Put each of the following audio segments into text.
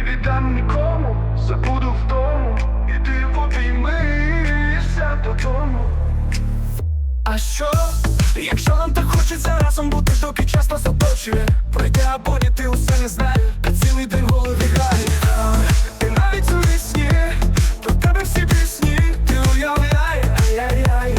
не віддам нікому, забуду вдому, іди в обіймися додому. А що, якщо нам так хочеться разом бути, доки час нас оточує Пройде або ні, ти усе не знаєш, та цілий день в голові грає. Ти навіть у вісні, про тебе всі пісні, ти ай-яй-яй.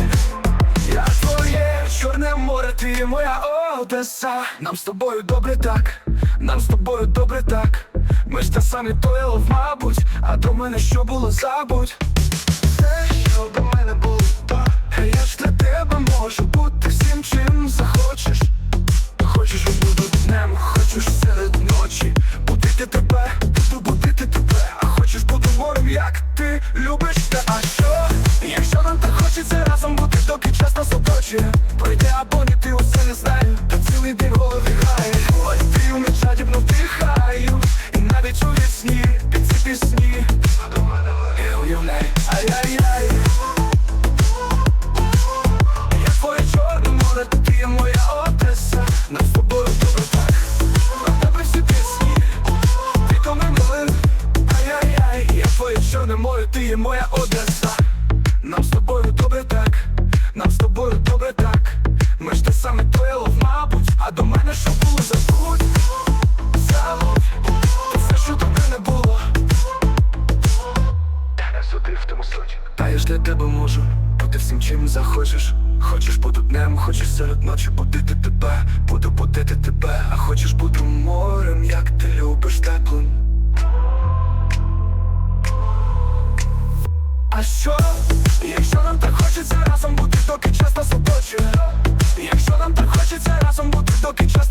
Я твоє чорне море, ти моя Одеса. Нам з тобою добре так, нам з тобою добре так Ми ж те самі тоїло, мабуть, а до мене що було, забудь. Те, що до мене було, так. Я ж для тебе можу бути всім, чим захочеш. Хочеш буду днем, хочеш серед ночі. Будити тебе, буду будити тебе. А хочеш буду морем, як ти любиш те. А що, якщо нам так хочеться разом бути, доки час нас оточує чорне море, ти є моя Одеса. Нам з тобою добре так Нам з тобою добре так. Ми ж те саме тоїло, мабуть А до мене що було забудь. Забудь. Все, що до мене було. Та не суди в тому суті Та я ж для тебе можу. Бути всім чим захочеш. Хочеш буду днем, хочеш серед ночі. Будити тебе Що, якщо нам так хочеться разом бути, доки час нас оточує. Якщо нам так хочеться разом бути, доки час